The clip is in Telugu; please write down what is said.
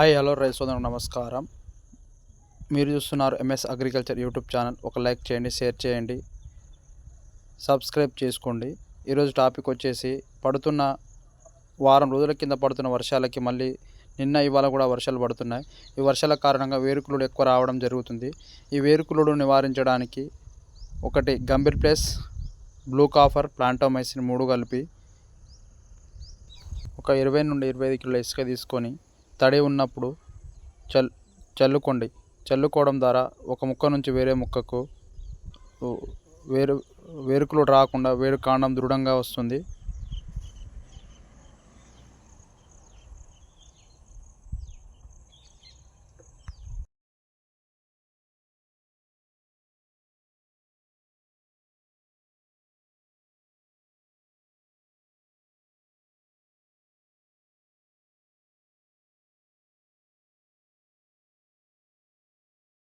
హాయ్ హలో రైతు సోదరు నమస్కారం. మీరు చూస్తున్నారు ఎంఎస్ అగ్రికల్చర్ యూట్యూబ్ ఛానల్ ఒక లైక్ చేయండి షేర్ చేయండి సబ్స్క్రైబ్ చేసుకోండి. ఈరోజు టాపిక్ వచ్చేసి పడుతున్న వారం రోజుల కింద పడుతున్న వర్షాలకి మళ్ళీ నిన్న ఇవాళ కూడా వర్షాలు పడుతున్నాయి. ఈ వర్షాల కారణంగా వేరుకులుడు ఎక్కువ రావడం జరుగుతుంది. ఈ వేరుకులుడు నివారించడానికి ఒకటి Gambhir plus blue copper plantomycin మూడు కలిపి ఒక ఇరవై నుండి ఇరవై ఐదు కిలోల ఇసుక తీసుకొని తడి ఉన్నప్పుడు చల్ చల్లుకోండి. చల్లుకోవడం ద్వారా ఒక ముక్క నుంచి వేరే ముక్కకు వేరు వేరుకులు రాకుండా వేరు కాండం దృఢంగా వస్తుంది.